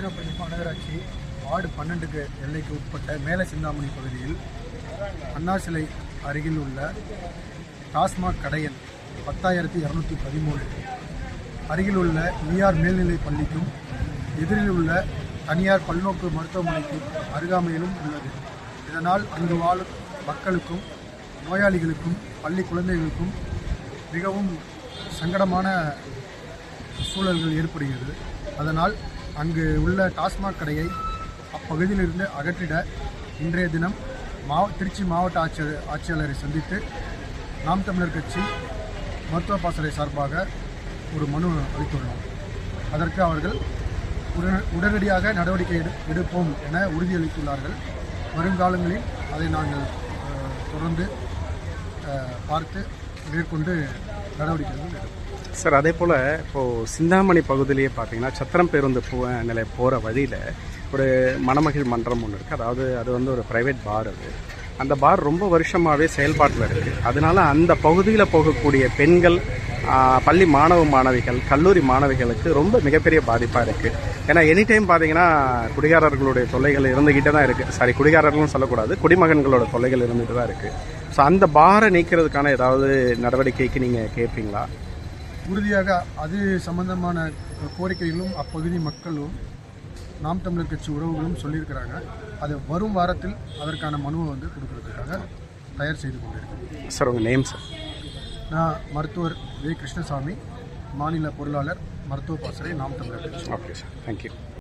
திருச்சிராப்பள்ளி மாநகராட்சி வார்டு பன்னெண்டுக்கு எல்லைக்கு உட்பட்ட மேல சிந்தாமணி பகுதியில் அண்ணா சிலை அருகில் உள்ள டாஸ்மாக் கடையில் பத்தாயிரத்தி இரநூத்தி பதிமூணு. அருகில் உள்ள ஈஆர் மேல்நிலைப் பள்ளிக்கும் எதிரில் உள்ள தனியார் பல்நோக்கு மருத்துவமனைக்கும் அருகாமையிலும் உள்ளது. இதனால் அங்கு வாழும் மக்களுக்கும் நோயாளிகளுக்கும் பள்ளி குழந்தைகளுக்கும் மிகவும் சங்கடமான சூழல்கள் ஏற்படுகிறது. அதனால் அங்கு உள்ள டாஸ்மாக் கடையை அப்பகுதியிலிருந்து அகற்றிட இன்றைய தினம் மாவ திருச்சி மாவட்ட ஆட்சியர் ஆட்சியாளரை சந்தித்து நாம் தமிழர் கட்சி மருத்துவ பாசறை சார்பாக ஒரு மனு அளித்துள்ளோம். அதற்கு அவர்கள் உடனடியாக நடவடிக்கை எடு எடுப்போம் என உறுதியளித்துள்ளார்கள். வருங்காலங்களில் அதை நாங்கள் தொடர்ந்து பார்த்து மேற்கொண்டு நடவடிக்கைகள் சார் அதே போல் இப்போது சிந்தாமணி பகுதியிலேயே பார்த்தீங்கன்னா சத்திரம் பேருந்து போ நிலை போகிற வழியில் ஒரு மணமகிழ் மன்றம் ஒன்று இருக்குது அதாவது அது வந்து ஒரு ப்ரைவேட் பார் அது. அந்த பார் ரொம்ப வருஷமாகவே செயல்பாட்டில் இருக்குது அதனால் அந்த பகுதியில் போகக்கூடிய பெண்கள் பள்ளி மாணவ மாணவிகள் கல்லூரி மாணவிகளுக்கு ரொம்ப மிகப்பெரிய பாதிப்பாக இருக்குது ஏன்னா எனி டைம் பார்த்தீங்கன்னா குடிகாரர்களுடைய தொல்லைகள் இருந்துக்கிட்டே தான் இருக்குது சாரி குடிகாரர்களும் சொல்லக்கூடாது. குடிமகன்களோட தொல்லைகள் இருந்துகிட்டு தான் இருக்குது ஸோ அந்த பாரை நீக்கிறதுக்கான ஏதாவது நடவடிக்கைக்கு நீங்கள் கேட்பீங்களா உறுதியாக அது சம்பந்தமான கோரிக்கைகளும் அப்பகுதி மக்களும் நாம் தமிழர் கட்சி உறவுகளும் சொல்லியிருக்கிறாங்க. அது வரும் வாரத்தில் அதற்கான மனுவை வந்து கொடுக்கறதுக்காக தயார் செய்து கொண்டிருக்கோம் சார் உங்கள் நேம் சார் நான் மருத்துவர் வே. கிருஷ்ணசாமி மாநில பொருளாளர் மருத்துவ பாசறை நாம் தமிழர் கட்சி. Okay sir thank you